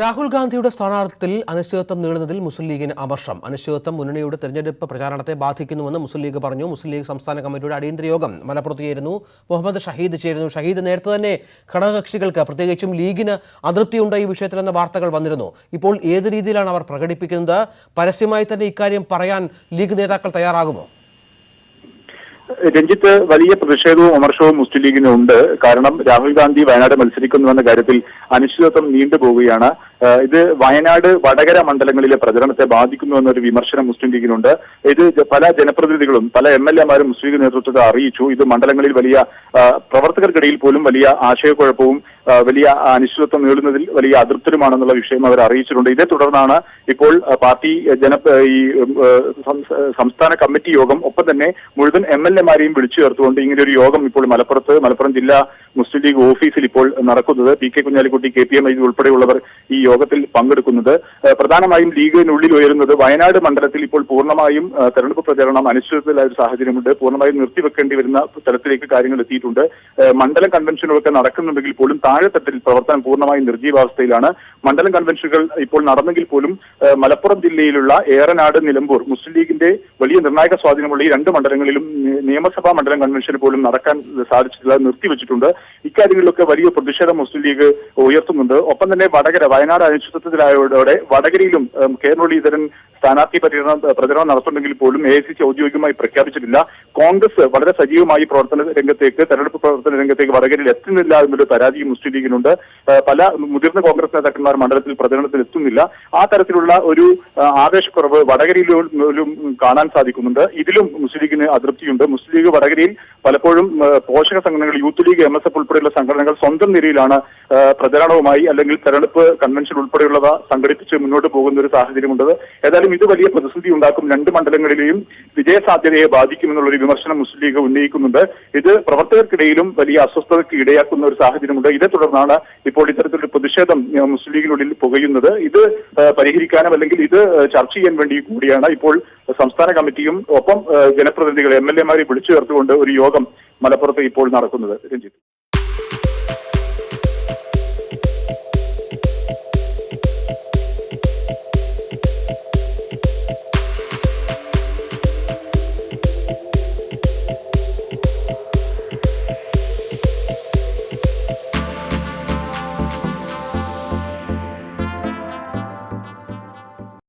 രാഹുൽ ഗാന്ധിയുടെ സ്ഥാനാർത്ഥത്തിൽ അനിശ്ചിതത്വം നീളുന്നതിൽ മുസ്ലിം ലീഗിന് അമർഷം അനിശ്ചിതത്വം മുന്നണിയുടെ തെരഞ്ഞെടുപ്പ് പ്രചാരണത്തെ ബാധിക്കുന്നുവെന്ന് മുസ്ലിം ലീഗ് പറഞ്ഞു. മുസ്ലിം ലീഗ് സംസ്ഥാന കമ്മിറ്റിയുടെ അടിയന്തര യോഗം മലപ്പുറത്ത് ചേരുന്നു മുഹമ്മദ് ഷഹീദ് ചേരുന്നു. ഷഹീദ് നേരത്തെ തന്നെ ഘടകകക്ഷികൾക്ക് പ്രത്യേകിച്ചും ലീഗിന് അതൃപ്തിയുണ്ട് ഈ വിഷയത്തിലെന്ന വാർത്തകൾ വന്നിരുന്നു. ഇപ്പോൾ ഏത് രീതിയിലാണ് അവർ പ്രകടിപ്പിക്കുന്നത്? പരസ്യമായി തന്നെ ഇക്കാര്യം പറയാൻ ലീഗ് നേതാക്കൾ തയ്യാറാകുമോ? രഞ്ജിത്ത് വലിയ പ്രതിഷേധവും വിമർശവും മുസ്ലിം ലീഗിനുണ്ട്. കാരണം രാഹുൽ ഗാന്ധി വയനാട് മത്സരിക്കുന്നുവെന്ന കാര്യത്തിൽ അനിശ്ചിതത്വം നീണ്ടുപോവുകയാണ്. ഇത് വയനാട് വടകര മണ്ഡലങ്ങളിലെ പ്രചരണത്തെ ബാധിക്കുന്നു എന്നൊരു വിമർശനം മുസ്ലിം ലീഗിനുണ്ട്. ഇത് പല ജനപ്രതിനിധികളും പല എം എൽ എമാരും മുസ്ലിം ലീഗ് നേതൃത്വത്തെ അറിയിച്ചു. ഇത് മണ്ഡലങ്ങളിൽ വലിയ പ്രവർത്തകർക്കിടയിൽ പോലും വലിയ ആശയക്കുഴപ്പവും വലിയ അനിശ്ചിതത്വം നേടുന്നതിൽ വലിയ അതൃപ്തരുമാണെന്നുള്ള വിഷയം അവർ അറിയിച്ചിട്ടുണ്ട്. ഇതേ തുടർന്നാണ് ഇപ്പോൾ പാർട്ടി ജന ഈ സംസ്ഥാന കമ്മിറ്റി യോഗം ഒപ്പം തന്നെ മുഴുവൻ എം എൽ എമാരെയും വിളിച്ചു ചേർത്തുകൊണ്ട് ഇങ്ങനെ ഒരു യോഗം ഇപ്പോൾ മലപ്പുറത്ത് മലപ്പുറം ജില്ലാ മുസ്ലിം ലീഗ് ഓഫീസിൽ ഇപ്പോൾ നടക്കുന്നത്. P K Kunhalikutty K P M I ഉൾപ്പെടെയുള്ളവർ ഈ യോഗത്തിൽ പങ്കെടുക്കുന്നത്. പ്രധാനമായും ലീഗിനുള്ളിൽ ഉയരുന്നത് വയനാട് മണ്ഡലത്തിൽ ഇപ്പോൾ പൂർണമായും തെരഞ്ഞെടുപ്പ് പ്രചരണം അനിശ്ചിതത്തിലായ ഒരു സാഹചര്യമുണ്ട്. പൂർണമായും നിർത്തിവെക്കേണ്ടി വരുന്ന തലത്തിലേക്ക് കാര്യങ്ങൾ എത്തിയിട്ടുണ്ട്. മണ്ഡലം കൺവെൻഷനുകളൊക്കെ നടക്കുന്നുണ്ടെങ്കിൽ പോലും താഴെത്തട്ടിൽ പ്രവർത്തനം പൂർണമായും നിർജീവാവസ്ഥയിലാണ് മണ്ഡലം കൺവെൻഷനുകൾ ഇപ്പോൾ നടന്നെങ്കിൽ പോലും മലപ്പുറം ജില്ലയിലുള്ള ഏറനാട് നിലമ്പൂർ മുസ്ലിം ലീഗിന്റെ വലിയ നിർണായക സ്വാധീനമുള്ള ഈ രണ്ട് മണ്ഡലങ്ങളിലും നിയമസഭാ മണ്ഡലം കൺവെൻഷൻ പോലും നടക്കാൻ സാധിച്ചിട്ടില്ല നിർത്തിവെച്ചിട്ടുണ്ട്. ഇക്കാര്യങ്ങളിലൊക്കെ വലിയ പ്രതിഷേധം മുസ്ലിം ലീഗ് ഉയർത്തുന്നുണ്ട്. ഒപ്പം തന്നെ വടകര വയനാട് അനിശ്ചിതത്വത്തിലായതോടെ വടകരയിലും കെ മുരളീധരൻ സ്ഥാനാർത്ഥി പര്യടനം പ്രചരണം നടത്തുന്നുണ്ടെങ്കിൽ പോലും എ ഐ ഔദ്യോഗികമായി പ്രഖ്യാപിച്ചിട്ടില്ല. കോൺഗ്രസ് വളരെ സജീവമായി പ്രവർത്തന രംഗത്തേക്ക് തെരഞ്ഞെടുപ്പ് പ്രവർത്തന രംഗത്തേക്ക് വടകരയിൽ എത്തുന്നില്ല എന്നൊരു പരാതിയും മുസ്ലിം ലീഗിനുണ്ട് പല മുതിർന്ന കോൺഗ്രസ് നേതാക്കന്മാർ മണ്ഡലത്തിൽ പ്രചരണത്തിൽ എത്തുന്നില്ല. ആ തരത്തിലുള്ള ഒരു ആവേശക്കുറവ് വടകരയിലും കാണാൻ സാധിക്കുന്നുണ്ട്. ഇതിലും മുസ്ലിം ലീഗിന് അതൃപ്തിയുണ്ട്. മുസ്ലിം ലീഗ് വടകരയിൽ പലപ്പോഴും പോഷക സംഘടനകൾ youth league M S F ഉൾപ്പെടെയുള്ള സംഘടനകൾ സ്വന്തം നിരയിലാണ് പ്രചാരണവുമായി അല്ലെങ്കിൽ തെരഞ്ഞെടുപ്പ് കൺവെൻഷൻ ഉൾപ്പെടെയുള്ളവ സംഘടിപ്പിച്ച് മുന്നോട്ട് പോകുന്ന ഒരു സാഹചര്യമുണ്ട് ഏതായാലും ഇത് വലിയ പ്രതിസന്ധി ഉണ്ടാക്കും രണ്ട് മണ്ഡലങ്ങളിലെയും വിജയസാധ്യതയെ ബാധിക്കുമെന്നുള്ള ഒരു വിമർശനം മുസ്ലിം ലീഗ് ഉന്നയിക്കുന്നുണ്ട്. ഇത് പ്രവർത്തകർക്കിടയിലും വലിയ അസ്വസ്ഥതയ്ക്ക് ഇടയാക്കുന്ന ഒരു സാഹചര്യമുണ്ട്. ഇതേ തുടർന്നാണ് ഇപ്പോൾ ഇത്തരത്തിലൊരു പ്രതിഷേധം മുസ്ലിം ലീഗിനുള്ളിൽ പുകയുന്നത്. ഇത് പരിഹരിക്കാനും അല്ലെങ്കിൽ ഇത് ചർച്ച ചെയ്യാൻ വേണ്ടി കൂടിയാണ്. ഇപ്പോൾ സംസ്ഥാന കമ്മിറ്റിയും ഒപ്പം ജനപ്രതിനിധികളെ എം എൽ എമാരെ വിളിച്ചു ചേർത്തുകൊണ്ട് ഒരു യോഗം മലപ്പുറത്ത് ഇപ്പോൾ നടക്കുന്നത്. രഞ്ജിത്ത്.